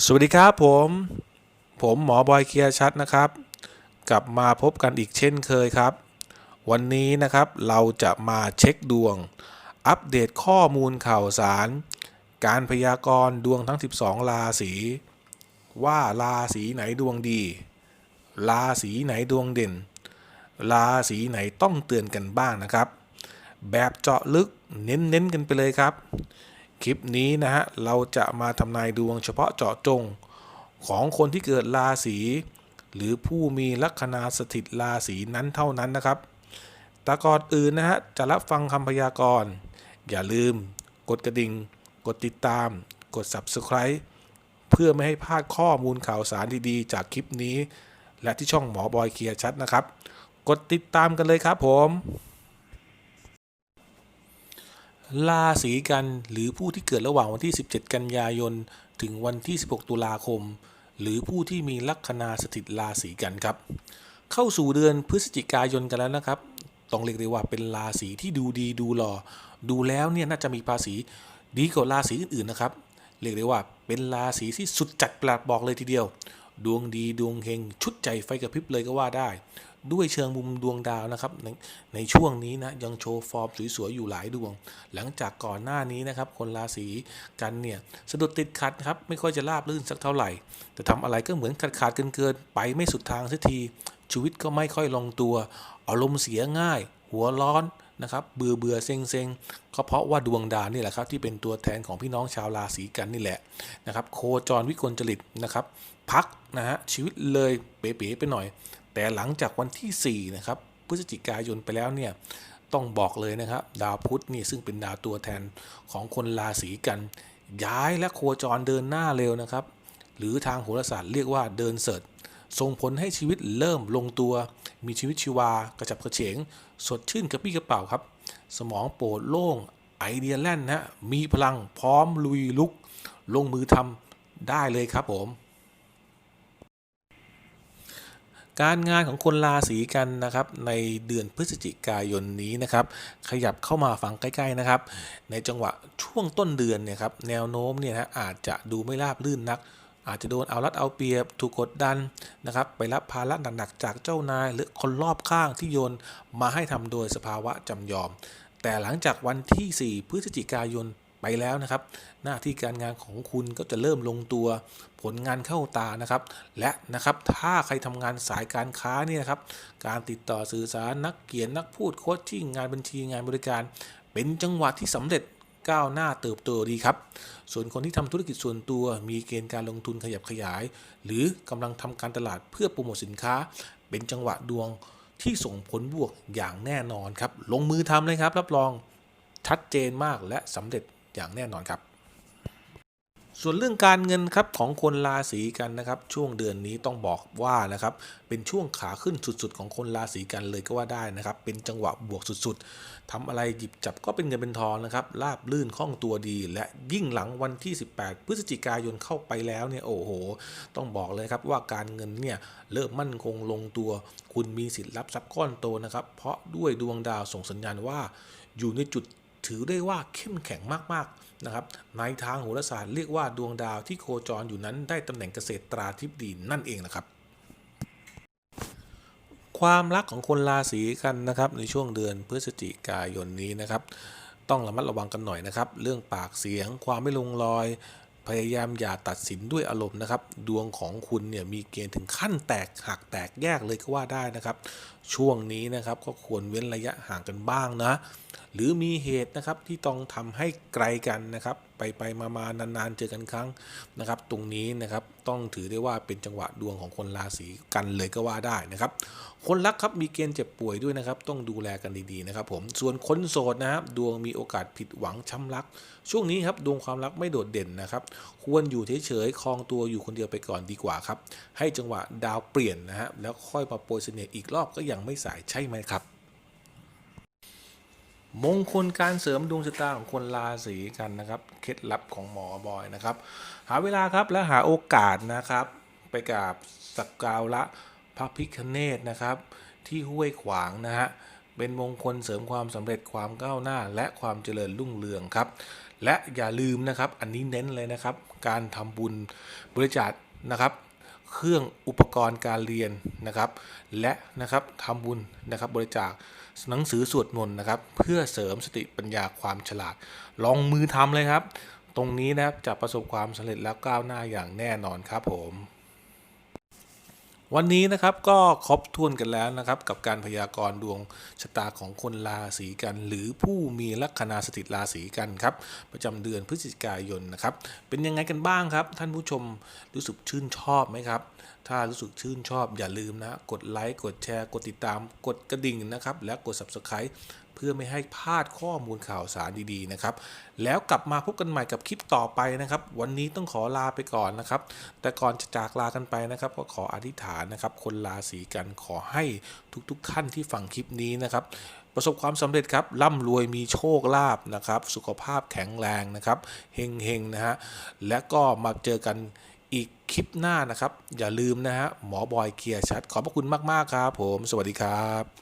สวัสดีครับผม ผมหมอบอยเคียชัดนะครับ กลับมาพบกันอีกเช่นเคยครับ วันนี้นะครับเราจะมาเช็คดวง อัปเดตข้อมูลข่าวสาร การพยากรณ์ดวงทั้ง 12 ราศีว่าราศีไหนดวงดี ราศีไหนดวงเด่น ราศีไหนต้องเตือนกันบ้างนะครับ แบบเจาะลึกเน้นๆกันไปเลยครับ คลิปนี้นะฮะ เราจะมาทำนายดวงเฉพาะเจาะจง ของคนที่เกิดราศีหรือผู้มีลัคนาสถิตราศีนั้นเท่านั้นนะครับ แต่ก่อนอื่นนะฮะ จะรับฟังคำพยากรณ์อย่าลืม กดกระดิ่ง กดติดตาม กด Subscribe เพื่อไม่ให้พลาดข้อมูลข่าวสารดีๆ จากคลิปนี้ และที่ช่องหมอบอยเคลียร์ชัดนะครับ กดติดตามกันเลยครับผม ราศีกันหรือผู้ที่เกิดระหว่างวันที่ 17 กันยายน ถึงวันที่ 16 ตุลาคม หรือผู้ที่มีลัคนาสถิตราศีกันครับ เข้าสู่เดือนพฤศจิกายนกันแล้วนะครับ ต้องเรียกได้ว่าเป็นราศีที่ดูดีดูหล่อ ดูแล้วเนี่ยน่าจะมีภาษีดีกว่าราศีอื่นๆนะครับ เรียกได้ว่าเป็นราศีที่สุดจัดประหลาดบอกเลยทีเดียว ดวงดีดวงเฮงชุดใจไฟกระพริบเลยก็ว่าได้ ด้วยเชิงมุมดวงดาวนะครับในในช่วงนี้นะยังโชว์ฟอร์มสวยๆอยู่หลายดวง หลังจากก่อนหน้านี้นะครับ คนราศีกันเนี่ยสะดุดติดขัดครับไม่ค่อยจะราบรื่นสักเท่าไหร่ แต่ทำอะไรก็เหมือนขาดขาดเกินๆไปไม่สุดทางสักทีชีวิตก็ไม่ค่อยลงตัวอารมณ์เสียง่าย หัวร้อน นะครับเบื่อเบื่อเซ็งเซ็งก็เพราะว่าดวงดาวนี่แหละครับที่เป็นตัวแทนของพี่น้องชาวราศีกันนี่แหละนะครับโคจรวิกลจริตนะครับพักนะฮะชีวิตเลยเป๋ๆไปหน่อย แต่หลังจากวันที่4นะครับพฤศจิกายนไปแล้วเนี่ยต้องบอกเลยนะครับ ดาวพุธนี่ซึ่งเป็นดาวตัวแทนของคนราศีกัน ย้ายและโคจรเดินหน้าเร็วนะครับ หรือทางโหราศาสตร์เรียกว่าเดินเสริฐส่งผลให้ชีวิตเริ่มลงตัว มีชีวิตชีวากระฉับกระเฉง สดชื่นกระปี้กระเป๋าครับ สมองโปร่งโล่งไอเดียแล่นนะมีพลังพร้อมลุยลุก ลงมือทำได้เลยครับผม การงานของคนราศีกันนะครับ ในเดือนพฤศจิกายนนี้นะครับ ขยับเข้ามาฟังใกล้ ๆนะครับ ในจังหวะช่วงต้นเดือนเนี่ยครับแนวโน้มเนี่ยนะอาจจะดูไม่ราบรื่นนัก อาจจะโดนเอารัดเอาเปรียบถูกกดดันนะครับไปรับภาระหนักๆจากเจ้านาย หรือคนรอบข้างที่โยนมาให้ทำโดยสภาวะจำยอม แต่หลังจากวันที่ 4 พฤศจิกายนไปแล้วนะครับ หน้าที่การงานของคุณก็จะเริ่มลงตัว ผลงานเข้าตานะครับ และนะครับถ้าใครทำงานสายการค้านี่นะครับ การติดต่อสื่อสารนักเขียนนักพูดโค้ชชิ่งงานบัญชีงานบริการ เป็นจังหวะที่สำเร็จ ก้าวหน้าเติบโตดีครับ ส่วนคนที่ทำธุรกิจส่วนตัวมีเกณฑ์การลงทุนขยับขยาย หรือกำลังทำการตลาดเพื่อโปรโมทสินค้า เป็นจังหวะดวงที่ส่งผลบวกอย่างแน่นอนครับ ลงมือทำเลยครับ รับรองชัดเจนมากและสำเร็จอย่างแน่นอนครับ ส่วนเรื่องการเงินครับของคนราศีกันนะครับ ช่วงเดือนนี้ต้องบอกว่านะครับเป็นช่วงขาขึ้นสุดๆ ของคนราศีกันเลยก็ว่าได้นะครับ เป็นจังหวะบวกสุดๆทำอะไรหยิบจับก็เป็นเงินเป็นทองนะครับราบลื่นคล่องตัวดี และยิ่งหลังวันที่ 18 พฤศจิกายนเข้าไปแล้วเนี่ยโอ้โห ต้องบอกเลยครับว่าการเงินเนี่ยเริ่มมั่นคงลงตัว คุณมีสิทธิ์รับทรัพย์ก้อนโตนะครับ เพราะด้วยดวงดาวส่งสัญญาณว่าอยู่ในจุด ถือได้ว่าเข้มแข็งมากๆนะครับในทางโหราศาสตร์เรียกว่าดวงดาวที่โคจรอยู่นั้นได้ตำแหน่งเกษตรตราทิพย์ดีนั่นเองนะครับความรักของคนราศีกันนะครับในช่วงเดือนพฤศจิกายนนี้นะครับ ต้องระมัดระวังกันหน่อยนะครับ เรื่องปากเสียง ความไม่ลงรอย พยายามอย่าตัดสินด้วยอารมณ์นะครับ ดวงของคุณเนี่ยมีเกณฑ์ถึงขั้นแตกหักแตกแยกเลยก็ว่าได้นะครับ ช่วงนี้นะครับก็ควรเว้นระยะห่างกันบ้างนะ หรือมีเหตุนะครับที่ต้องทำให้ไกลกันนะครับ ไปไปมามานานๆ เจอกันครั้งนะครับ ตรงนี้นะครับต้องถือได้ว่าเป็นจังหวะดวงของคนราศีกันเลยก็ว่าได้นะครับ คนรักครับมีเกณฑ์เจ็บป่วยด้วยนะครับ ต้องดูแลกันดีๆนะครับ ผมส่วนคนโสดนะครับดวงมีโอกาสผิดหวังช้ำรัก ช่วงนี้ครับดวงความรักไม่โดดเด่นนะครับ ควรอยู่เฉยๆคลองตัวอยู่คนเดียวไปก่อนดีกว่าครับ ให้จังหวะดาวเปลี่ยนนะฮะแล้วค่อยมาโปรยเสน่ห์อีกรอบก็ยังไม่สายใช่ไหมครับ มงคลการเสริมดวงชะตาของคนราศีกันนะครับ เคล็ดลับของหมอบอยนะครับ หาเวลาครับและหาโอกาสนะครับ ไปกราบสักการะพระพิคเนตนะครับ ที่ห้วยขวางนะฮะเป็นมงคลเสริมความสำเร็จความก้าวหน้า และความเจริญรุ่งเรืองครับ และอย่าลืมนะครับ อันนี้เน้นเลยนะครับ การทำบุญบริจาคนะครับ เครื่องอุปกรณ์การเรียนนะครับ และนะครับทำบุญนะครับบริจาคหนังสือสวดมนต์นะครับ เพื่อเสริมสติปัญญาความฉลาด ลองมือทำเลยครับ ตรงนี้นะครับจะประสบความสำเร็จแล้วก้าวหน้าอย่างแน่นอนครับผม วันนี้นะครับก็ครบถ้วนกันแล้วนะครับ กับการพยากรณ์ดวงชะตาของคนราศีกัน หรือผู้มีลัคนาสถิตราศีกันครับประจำเดือนพฤศจิกายนนะครับ เป็นยังไงกันบ้างครับ ท่านผู้ชมรู้สึกชื่นชอบไหมครับ ถ้ารู้สึกชื่นชอบอย่าลืมนะ กดไลค์กดแชร์ กดติดตาม กดกระดิ่งนะครับ และกด subscribe เพื่อไม่ให้พลาดข้อมูลข่าวสารดีๆนะครับ แล้วกลับมาพบกันใหม่กับคลิปต่อไปนะครับ วันนี้ต้องขอลาไปก่อนนะครับ แต่ก่อนจะจากลากันไปนะครับ ก็ขออธิษฐานนะครับ คนราศีกันขอให้ทุกๆท่านที่ฟังคลิปนี้นะครับประสบความสำเร็จครับร่ำรวยมีโชคลาภนะครับ สุขภาพแข็งแรงนะครับเฮงๆนะฮะและก็มาเจอกันอีกคลิปหน้านะครับ อย่าลืมนะฮะหมอบอยเคลียร์ชัด ขอบพระคุณมาก ๆ ครับผม สวัสดีครับ